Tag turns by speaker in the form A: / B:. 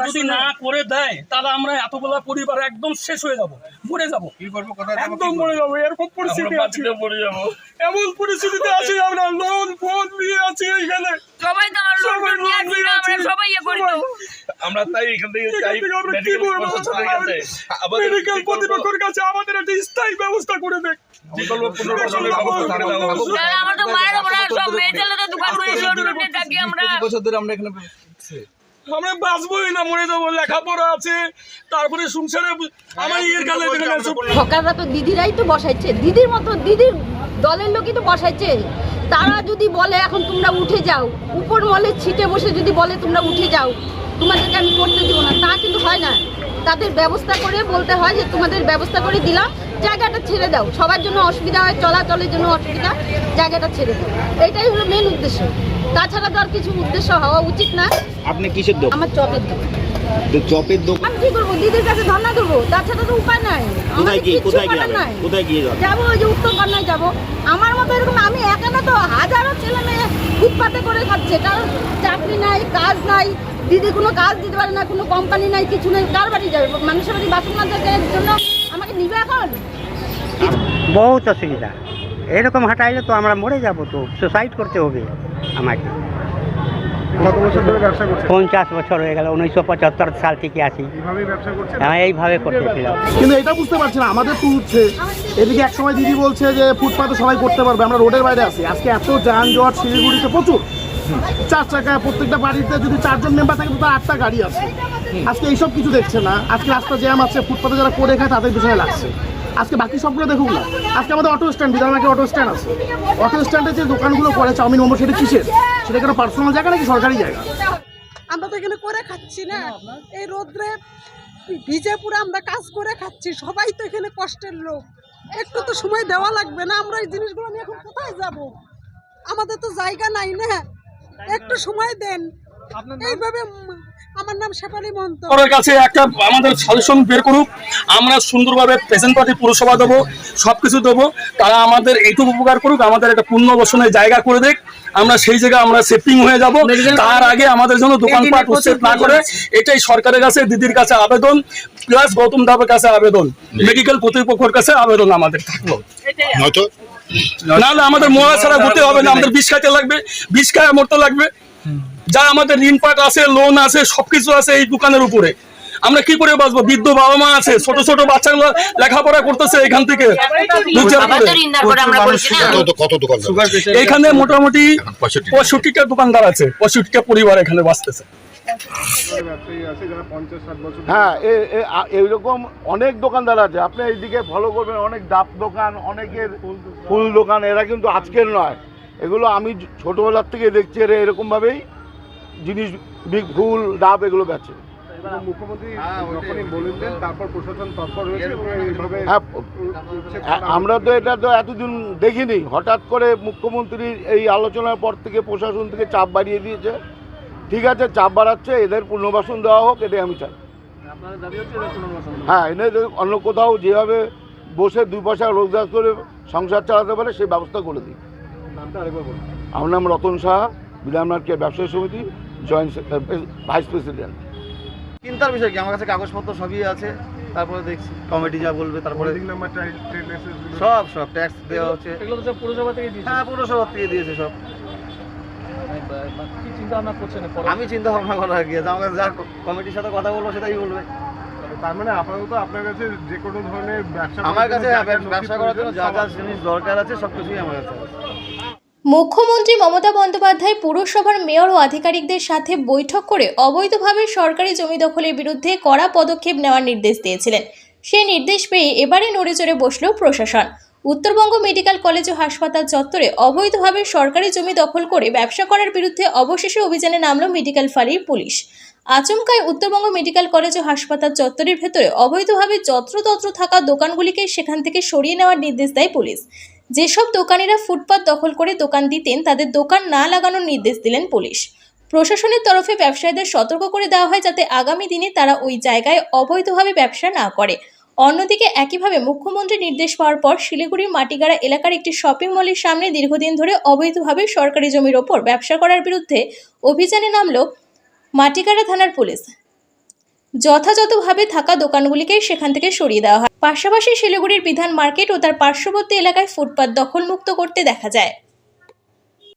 A: যদি না করে দেয় তাহলে আমরা এতগুলা পরিবার একদম শেষ হয়ে যাব মরে যাব।
B: কি করব কোথায় যাব
A: একদম মরে যাব এরকম পরিস্থিতি আছে। এমন পরিস্থিতিতে আছি আমরা লোন ফোন নিয়ে আছি এখানে
C: সবাই তো
A: সবাই
C: নিয়ে আমরা সবাই ইয়ে করি
B: আমরা তাই এখান থেকে
A: এখান
B: চাই
A: থেকে আমরা কি
B: মেডিকেল প্রশাসনের কাছে আমাদের
A: মেডিকেল
B: কি
A: কাছে আমাদের একটা স্থায়ী ব্যবস্থা করে দেয়
B: বিকল্প পুনর্বাসনের ব্যবস্থা করে দেওয়া হোক।
C: তাহলে আমার তো মায়ের ওপরে সব মেয়ে ছেলে তো দোকান করে ছোট রুটে থাকি আমরা
D: বছর ধরে আমরা এখানে
A: আমরা বাঁচবোই না মরে যাব লেখাপড়া আছে তারপরে সংসারে আমার ইয়ের কালে
E: সরকাররা তো দিদিরাই তো বসাইছে দিদির মতো দিদির দলের লোকই তো বসাইছে। তারা যদি বলে এখন তোমরা উঠে যাও। উপর মলের ছিটে বসে যদি বলে তোমরা উঠে যাও। তোমাদেরকে আমি করতে দিব না তা কিন্তু হয় না। তাদের ব্যবস্থা করে বলতে হয় যে তোমাদের ব্যবস্থা করে দিলাম জায়গাটা ছেড়ে দাও। সবার জন্য অসুবিধা হয় চলাচলের জন্য অসুবিধা জায়গাটা ছেড়ে দাও। এটাই হলো মেন উদ্দেশ্য। তাছাড়া তো আর কিছু উদ্দেশ্য হওয়া উচিত না।
D: আপনি কিসের দোকান?
E: আমার চপের দোকান।
D: তো চপের দোকান
E: আমি কি করব? দিদির কাছে ধর্ণা দেবো তাছাড়া তো উপায় নাই।
D: কোথায় গিয়ে কোথায় গিয়ে যাবেন কোথায় গিয়ে যাবেন
E: যাব ওই যে উত্তর কন্যায় যাব। আমার মতো এরকম আমি একা না তো হাজারো ছেলে মেয়ে ফুটপাতে করে খাচ্ছে। কারণ চাকরি নাই কাজ নাই। দিদি কোনো কাজ দিতে পারে না কোনো কোম্পানি নাই কিছু নেই। কার বাড়ি যাবে? মানুষের বাড়ি বাসন মাজার জন্য আমাকে নিবে এখন?
F: বহুত অসুবিধা। এরকম হাঁটাইলে তো আমরা মরে যাব তো। সুসাইড করতে হবে আমাকে
G: কত বছর ধরে ব্যবসা করছেন
F: পঞ্চাশ বছর হয়ে গেল উনিশশো পঁচাত্তর সাল থেকে আসি
G: এইভাবেই ব্যবসা করছেন?
F: হ্যাঁ এইভাবে করতেছিলাম।
G: কিন্তু এটা বুঝতে পারছি না আমাদের তো উঠছে এদিকে এক সময় দিদি বলছে যে ফুটপাতে সবাই করতে পারবে আমরা রোডের বাইরে আছি। আজকে এত যানজট শিলিগুড়িতে প্রচুর। চার চাকা প্রত্যেকটা বাড়িতে যদি চারজন মেম্বার থাকে তো তার আটটা গাড়ি আছে। আজকে এইসব কিছু দেখছে না। আজকে রাস্তা জ্যাম আছে ফুটপাতে যারা করে খায় তাদের পিছনে লাগছে। আজকে বাকি সবগুলো দেখুক না। আজকে আমাদের অটো স্ট্যান্ড বিধানবাকে অটো স্ট্যান্ড আছে। অটো স্ট্যান্ডে যে দোকানগুলো করে চাউমিন মোমো সেটা কিসের? সেটা কোনো পার্সোনাল জায়গা নাকি সরকারি জায়গা?
H: আমরা তো এখানে করে খাচ্ছি না। এই রোদ্রে ভিজে পুরো আমরা কাজ করে খাচ্ছি, সবাই তো এখানে কষ্টের লোক। একটু তো সময় দেওয়া লাগবে না, আমরা এই জিনিসগুলো নিয়ে এখন কোথায় যাব? আমাদের তো জায়গা নাই না। একটু সময় দেন। এইভাবে আমার নাম শেফালি মন্ত
A: সরকারের কাছে একটা আমাদের সাজেশন বের করুক। আমরা সুন্দরভাবে প্রেজেন্ট পার্টি পুরসভা দেবো সব কিছু দেবো। তারা আমাদের এইটুকু উপকার করুক আমাদের একটা পুনর্বাসনের জায়গা করে দেখ। আমরা সেই জায়গায় আমরা সেফটিং হয়ে যাব। তার আগে আমাদের জন্য দোকানপাট উচ্ছেদ না করে এটাই সরকারের কাছে দিদির কাছে আবেদন প্লাস গৌতম দাবের কাছে আবেদন। মেডিকেল কর্তৃপক্ষের কাছে আবেদন আমাদের থাকল। নাহলে আমাদের মরা ছাড়া ঘুরতে হবে না। আমাদের বিষ খাইতে লাগবে বিষ খায় মরতে লাগবে। যা আমাদের ঋণ পাট আছে লোন আছে সবকিছু আছে এই দোকানের উপরে। আমরা কি করে বাঁচবো? বৃদ্ধ বাবা মা আছে ছোট ছোট বাচ্চাগুলো লেখাপড়া করতেছে এখান থেকে। এখানে মোটামুটি পঁয়ষট্টিটা দোকানদার আছে পঁয়ষট্টিটা পরিবার এখানে বাঁচতেছে।
I: হ্যাঁ এইরকম অনেক দোকানদার আছে। আপনি এইদিকে ফলো করবেন অনেক ডাব দোকান অনেকের ফুল দোকান এরা কিন্তু আজকের নয়। এগুলো আমি ছোটবেলার থেকে দেখছি এরা এরকমভাবেই জিনিস ফুল ডাব এগুলো বেচে। হ্যাঁ
G: করা
I: আমরা তো এটা তো এতদিন দেখিনি। হঠাৎ করে মুখ্যমন্ত্রীর এই আলোচনার পর থেকে প্রশাসন থেকে চাপ বাড়িয়ে দিয়েছে। ঠিক আছে চাপ বাড়াচ্ছে এদের পুনর্বাসন দেওয়া হোক এটাই আমি চাই। হ্যাঁ এনে অন্য কোথাও যেভাবে বসে দুই পয়সা রোজগার করে সংসার চালাতে পারে সেই ব্যবস্থা করে দিই। আমার নাম রতন সাহা বিধাননাথ কেয়ার ব্যবসায়ী সমিতি। জয়েন্ট ভাইস প্রেসিডেন্ট
D: চিন্তার বিষয় কি? আমার কাছে কাগজপত্র সবই আছে। তারপরে দেখছি কমিটি যা বলবে তারপরে সব সব ট্যাক্স দেওয়া হচ্ছে।
A: এগুলো তো সব পুরসভা থেকে দিয়েছে।
D: হ্যাঁ পুরসভা থেকে দিয়েছে সব। আমি চিন্তা ভাবনা করা গিয়েছে আমার কাছে যা কমিটির সাথে কথা বলব সেটাই বলবে।
G: তার মানে আপাতত আপনার কাছে যে কোনো ধরনের ব্যবসা
D: আমার কাছে ব্যবসা করার জন্য যা যা জিনিস দরকার আছে সব কিছুই আমার কাছে আছে।
J: মুখ্যমন্ত্রী মমতা বন্দ্যোপাধ্যায় পুরসভার মেয়র ও আধিকারিকদের সাথে বৈঠক করে অবৈধভাবে সরকারি জমি দখলের বিরুদ্ধে কড়া পদক্ষেপ নেওয়ার নির্দেশ দিয়েছিলেন। সেই নির্দেশ পেয়ে এবারে নড়েচড়ে বসল প্রশাসন। উত্তরবঙ্গ মেডিকেল কলেজ ও হাসপাতাল চত্বরে অবৈধভাবে সরকারি জমি দখল করে ব্যবসা করার বিরুদ্ধে অবশেষে অভিযানে নামল মেডিকেল ফাঁড়ির পুলিশ। আচমকায় উত্তরবঙ্গ মেডিকেল কলেজ ও হাসপাতাল চত্বরের ভেতরে অবৈধভাবে যত্রতত্র থাকা দোকানগুলিকে সেখান থেকে সরিয়ে নেওয়ার নির্দেশ দেয় পুলিশ। যেসব দোকানিরা ফুটপাত দখল করে দোকান দিতেন, তাদের দোকান না লাগানোর নির্দেশ দিলেন পুলিশ। প্রশাসনের তরফে ব্যবসায়ীদের সতর্ক করে দেওয়া হয় যাতে আগামী দিনে তারা ওই জায়গায় অবৈধভাবে ব্যবসা না করে। অন্যদিকে একইভাবে মুখ্যমন্ত্রীর নির্দেশ পাওয়ার পর শিলিগুড়ির মাটিগাড়া এলাকার একটি শপিং মলের সামনে দীর্ঘদিন ধরে অবৈধভাবে সরকারি জমির ওপর ব্যবসা করার বিরুদ্ধে অভিযানে নামল মাটিগাড়া থানার পুলিশ। যথাযথভাবে থাকা দোকানগুলিকে সেখান থেকে সরিয়ে দেওয়া হয়। পাশাপাশি শিলিগুড়ির বিধান মার্কেট ও তার পার্শ্ববর্তী এলাকায় ফুটপাত দখলমুক্ত করতে দেখা যায়।